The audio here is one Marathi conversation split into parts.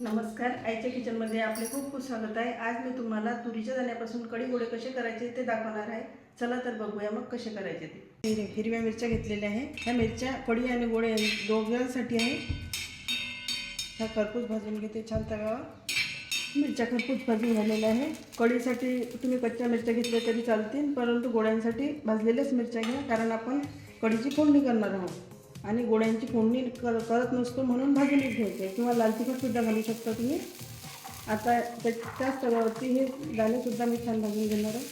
नमस्कार आईच्या किचनमध्ये आपले खूप खूप स्वागत आहे. आज मी तुम्हाला तुरीच्या दाण्यापासून कढी गोळे कसे करायचे ते दाखवणार आहे. चला तर बघूया मग कसे करायचे ते. हिर- हिरव्या मिरच्या घेतलेल्या आहे. ह्या मिरच्या कढी आणि गोळे दोघांसाठी आहे. ह्या खरपूस भाजून घेते छान तव्यावर. मिरच्या खरपूस भाजून झालेल्या आहे. कढीसाठी तुम्ही कच्च्या मिरच्या घेतल्या तरी चालतील परंतु गोळ्यांसाठी भाजलेल्याच मिरच्या घ्या कारण आपण कढीची फोडणी करणार आहोत. आणि गोळ्यांची फोडणी कर करत नसतो म्हणून भाजून घ्यायचे किंवा लाल तिखटसुद्धा घालू शकता तुम्ही. आता त्या त्याच तव्यावरती हे दाणेसुद्धा मी छान भाजून घेणार आहे.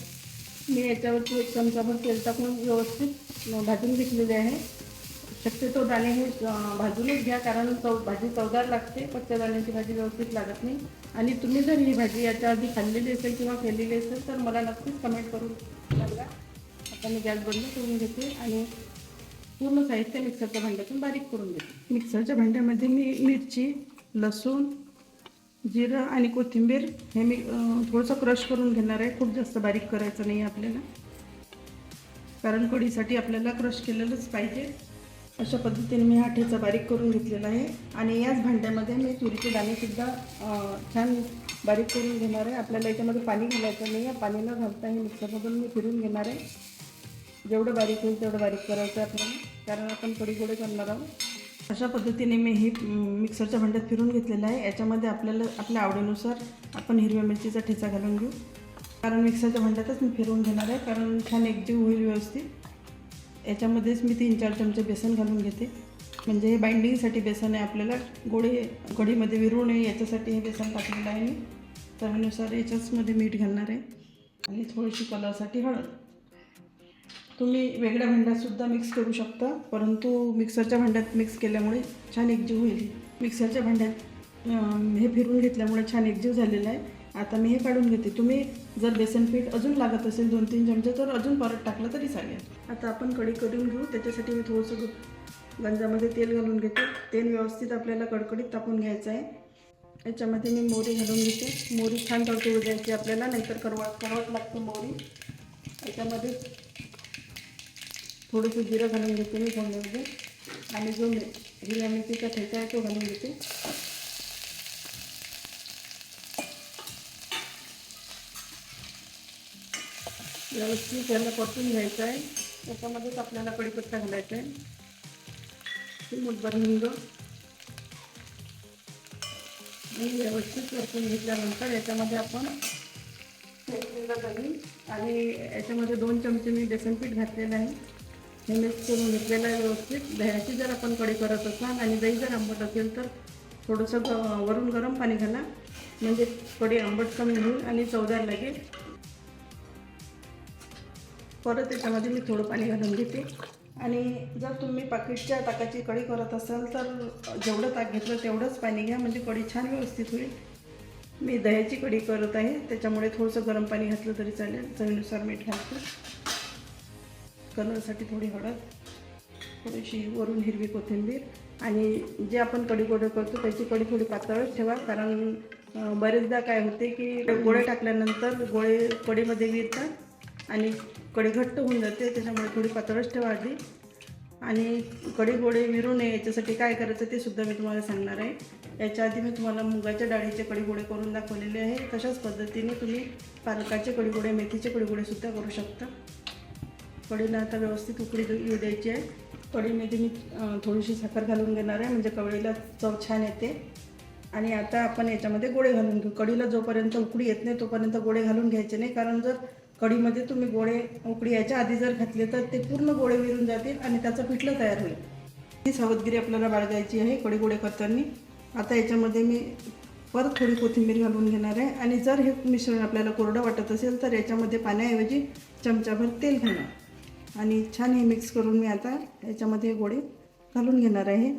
मी याच्यावरती एक चमचाभर तेल टाकून व्यवस्थित भाजून घेतलेले आहे. शक्यतो दाणे हे भाजूनच घ्या कारण चव भाजी चवदार लागते कच्च्या दाण्याची भाजी व्यवस्थित लागत नाही. आणि तुम्ही जर ही भाजी याच्या आधी खाल्लेली असेल किंवा केलेली असेल तर मला नक्कीच कमेंट करून सांगा. आता मी गॅस बंद करून घेते आणि पूर्ण साहित्य मिक्सरच्या भांड्यातून बारीक करून घेते. मिक्सरच्या भांड्यामध्ये मी मिरची लसूण जिरं आणि कोथिंबीर हे मी थोडंसं क्रश करून घेणार आहे. खूप जास्त बारीक करायचं नाही आहे आपल्याला. कारण कढीसाठी आपल्याला क्रश केलेलंच पाहिजे. अशा पद्धतीने मी हा ठेचा बारीक करून घेतलेला आहे. आणि याच भांड्यामध्ये मी तुरीचे दाणेसुद्धा छान बारीक करून घेणार आहे. आपल्याला याच्यामध्ये पाणी घालायचं नाही. आहे पाणी न घालता हे मिक्सरमधून मी फिरून घेणार आहे. जेवढं बारीक होईल तेवढं बारीक करायचं आहे आपल्याला. कारण आपण थोडी गोळे करणार आहोत. अशा पद्धतीने मी हे मिक्सरच्या भांड्यात फिरून घेतलेलं आहे. याच्यामध्ये आपल्याला आपल्या आवडीनुसार आपण हिरव्या मिरचीचा ठेचा घालून घेऊ. कारण मिक्सरच्या भांड्यातच मी फिरवून घेणार आहे. कारण छान एकजीव होईल व्यवस्थित. याच्यामध्येच मी तीन चार चमचे बेसन घालून घेते. म्हणजे हे बाइंडिंगसाठी बेसन आहे आपल्याला. गोळे कढीमध्ये विरू नये याच्यासाठी हे बेसन टाकलेलं आहे मी. त्यानुसार याच्याचमध्ये मीठ घालणार आहे. आणि थोडीशी कलरसाठी हळद. तुम्ही वेगळ्या भांड्यातसुद्धा मिक्स करू शकता. परंतु मिक्सरच्या भांड्यात मिक्स केल्यामुळे छान एकजीव होईल. मिक्सरच्या भांड्यात हे फिरून घेतल्यामुळे छान एकजीव झालेला आहे. आता मी हे काढून घेते. तुम्ही जर बेसन पीठ अजून लागत असेल दोन तीन चमचे तर अजून परत टाकलं तरी चालेल. आता आपण कढी करून घेऊ. त्याच्यासाठी मी थोडंसं गंजामध्ये तेल घालून घेते. तेल व्यवस्थित आपल्याला कडकडीत तापून घ्यायचं आहे. याच्यामध्ये मी मोहरी घालून घेते. मोहरी छान तडतडू द्यायची आपल्याला नाहीतर करवत करवत लागते मोहरी. याच्यामध्ये थोडंसं जिरं घालून घेते मी फोडण्यामध्ये आणि जो हिरव्या मिरचीचा ठेचा आहे तो घालून घेते. व्यवस्थित त्याला परतून घ्यायचं आहे. त्याच्यामध्येच आपल्याला कडीपत्ता घालायचा आहे. मुठभर हिंग. आणि व्यवस्थित परतून घेतल्यानंतर याच्यामध्ये आपण फेटलेलं दही आणि याच्यामध्ये दोन चमचे मी बेसन पीठ घातलेलं आहे. हे मिक्स करून घेतलेलं आहे व्यवस्थित. दह्याची जर आपण कढी करत असाल आणि दही जर आंबट असेल तर थोडंसं ग वरून गरम पाणी घाला. म्हणजे कढी आंबट कमी होईल आणि चवदार लागेल. परत त्याच्यामध्ये मी थोडं पाणी घालून घेते. आणि जर तुम्ही पाकिटच्या ताकाची कढी करत असाल तर जेवढं ताक घेतलं तेवढंच पाणी घ्या. म्हणजे कढी छान व्यवस्थित होईल. मी दह्याची कढी करत आहे. त्याच्यामुळे थोडंसं गरम पाणी घातलं तरी चालेल. चवीनुसार मीठ घालतो. कलरसाठी थोडी हळद थोडीशी वरून हिरवी कोथिंबीर आणि जे आपण कढी गोडे करतो त्याची कडी थोडी पातळच ठेवा कारण बरेचदा काय होते की गोळे टाकल्यानंतर गोळे कडीमध्ये विरतात आणि कढी घट्ट होऊन जाते त्याच्यामुळे थोडी पातळच ठेवा आधी. आणि कढी गोळे विरू नये याच्यासाठी काय करायचं ते सुद्धा मी तुम्हाला सांगणार आहे. याच्या आधी मी तुम्हाला मुगाच्या डाळीचे कढी गोळे करून दाखवलेले आहे. तशाच पद्धतीने तुम्ही पालकाचे कडी गोळे मेथीचे कढी गोळेसुद्धा करू शकता. कढीला आता व्यवस्थित उकडी येऊ द्यायची आहे. कढीमध्ये मी थोडीशी साखर घालून घेणार आहे म्हणजे कवळीला चव छान येते. आणि आता आपण याच्यामध्ये गोळे घालून घेऊ. कढीला जोपर्यंत उकळी येत नाही तोपर्यंत गोळे घालून घ्यायचे नाही. कारण जर कढीमध्ये तुम्ही गोळे उकळी याच्या आधी जर घातले तर ते पूर्ण गोळे विरून जातील आणि त्याचं पिठलं तयार होईल. ही सावधगिरी आपल्याला बाळगायची आहे कढी गोळे करताना. आता याच्यामध्ये मी परत थोडी कोथिंबीर घालून घेणार आहे. आणि जर हे मिश्रण आपल्याला कोरडं वाटत असेल तर याच्यामध्ये पाण्याऐवजी चमचाभर तेल घाला. आणि छान हे मिक्स करून मी आता याच्यामध्ये हे गोळे घालून घेणार आहे.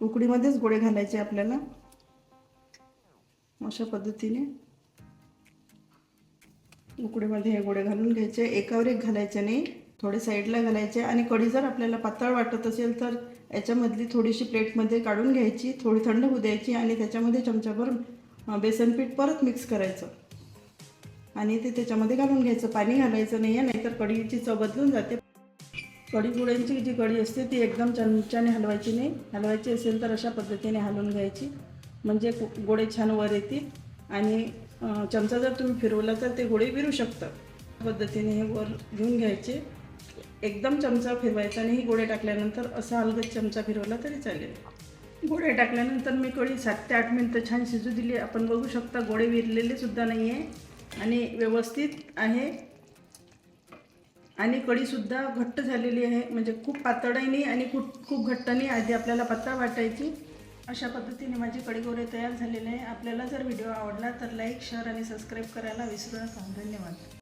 उकडीमध्येच गोळे घालायचे आपल्याला. अशा पद्धतीने उकडीमध्ये हे गोळे घालून घ्यायचे. एकावर एक घालायचे नाही थोडे साईडला घालायचे आणि कढी जर आपल्याला पातळ वाटत असेल तर याच्यामधली थोडीशी प्लेटमध्ये काढून घ्यायची थोडी थंड होऊ द्यायची आणि त्याच्यामध्ये चमचाभर अं, बेसन पीठ परत मिक्स करायचं. आणि ते त्याच्यामध्ये घालून घ्यायचं. पाणी घालायचं नाही आहे नाहीतर कढीची चव बदलून जाते. कढी गुळ्यांची जी कढी असते ती एकदम चमच्याने हलवायची नाही. हलवायची असेल तर अशा पद्धतीने हलवून घ्यायची. म्हणजे गोडे गोळे छान वर येतील. आणि चमचा जर तुम्ही फिरवला तर ते गोळे विरू शकतात पद्धतीने हे वर घेऊन घ्यायचे. एकदम चमचा फिरवायचा आणि हे गोळे टाकल्यानंतर असा हलगत चमचा फिरवला तरी चालेल. गोळे टाकल्यानंतर मी कढी सात ते आठ मिनटं छान शिजू दिली. आपण बघू शकता गोळे विरलेले सुद्धा नाही आहे आणि व्यवस्थित आहे. आणि कढीसुद्धा घट्ट झालेली आहे. म्हणजे खूप पातळही नाही आणि खूप खूप घट्ट नाही. आधी आपल्याला पत्ता वाटायची. अशा पद्धतीने माझी कढीगोळे तयार झालेले आहे. आपल्याला जर व्हिडिओ आवडला तर लाईक शेअर आणि सबस्क्राईब करायला विसरू नका. धन्यवाद.